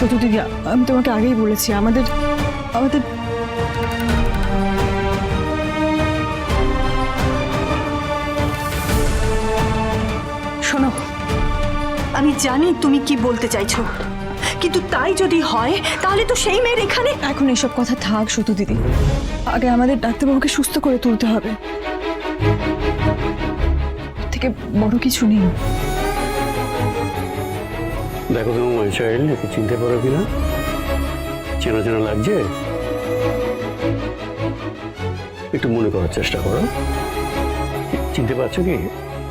শুধু দিদি আমি তোমাকে আগেই বলেছি আমাদের আমাদের শোনো। আমি জানি তুমি কি বলতে চাইছো কিন্তু তাই যদি হয় তাহলে তো সেই মেয়ের এখানে এখন এসব কথা থাক শুধু দিদি। আগে আমাদের ডাক্তারবাবুকে সুস্থ করে তুলতে হবে। থেকে বড় কিছু নেই। দেখো তোমার মাই চাইল্ড একে চিনতে পারো কিনা চেনা চেনা লাগছে? একটু মনে করার চেষ্টা করো। চিনতে পারছ কি?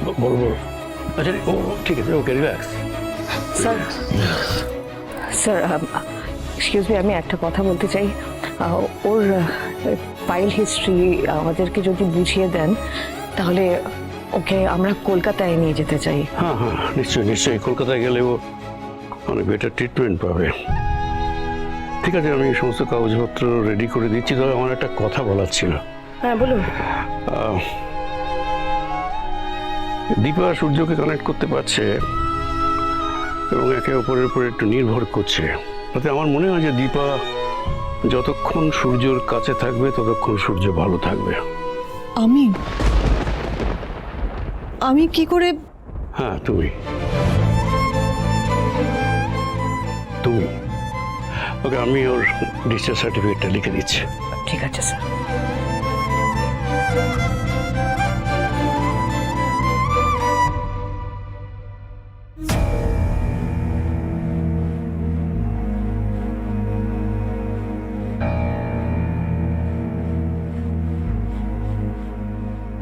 ব- বড় বড় আচ্ছা ও ঠিক আছে okay relax sir sir excuse me আমি একটা কথা বলতে চাই। ওর ফাইল হিস্ট্রি আমাদেরকে যদি বুঝিয়ে দেন তাহলে ওকে আমরা কলকাতায় নিয়ে যেতে চাই। হ্যাঁ হ্যাঁ নিশ্চয়ই নিশ্চয়ই কলকাতায় গেলে ও অনেক বেটার ট্রিটমেন্ট পাবে। ঠিক আছে আমি এই সমস্ত কাগজপত্র রেডি করে দিচ্ছি। তবে আমার একটা কথা বলার ছিল। হ্যাঁ বলুন। আহ, দীপা সূর্যকে কানেক্ট করতে পারছে এবং একে অপরের উপর একটু নির্ভর করছে। তাতে আমার মনে হয় যে দীপা যতক্ষণ সূর্যর কাছে থাকবে ততক্ষণ সূর্য ভালো থাকবে। আমি? আমি কি করে হ্যাঁ তুমি। ওকে আমি ওর ডিসচার্জ সার্টিফিকেটটা লিখে দিচ্ছি। ঠিক আছে, স্যার।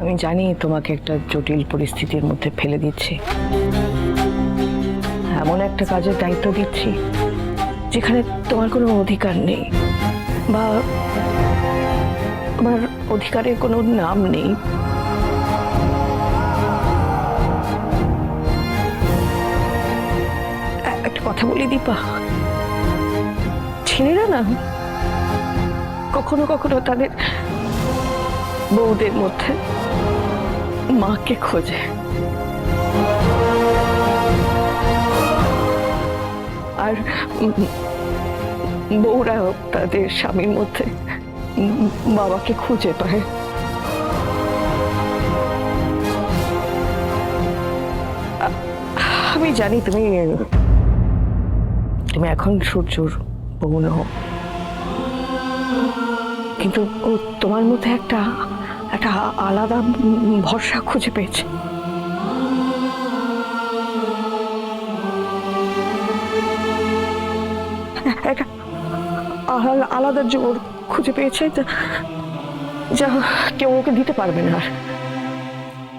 আমি জানি তোমাকে একটা জটিল পরিস্থিতির মধ্যে ফেলে দিচ্ছি। এমন একটা কাজের দায়িত্ব দিচ্ছি যেখানে তোমার কোনো অধিকার নেই বা আমার অধিকারের কোনো নাম নেই। একটা কথা বলি দীপা। ছেলেরা না কখনো কখনো তাদের বউদের মধ্যে মাকে খোঁজে। আর বউরা তাদের স্বামীর মধ্যে বাবাকে খুঁজে পায়। আমি জানি তুমি তুমি এখন সূর্যর বউ নও। কিন্তু ও তোমার মধ্যে একটা একটা আলাদা ভরসা খুঁজে পেয়েছে। আলাদা জোর খুঁজে পেয়েছে যা- কেউ ওকে দিতে পারবে না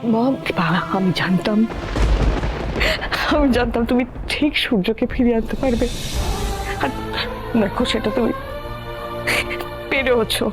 মম, আমি জানতাম আমি জানতাম তুমি ঠিক সূর্যকে ফিরিয়ে আনতে পারবে। আর দেখো সেটা তুমি পেরেওছো।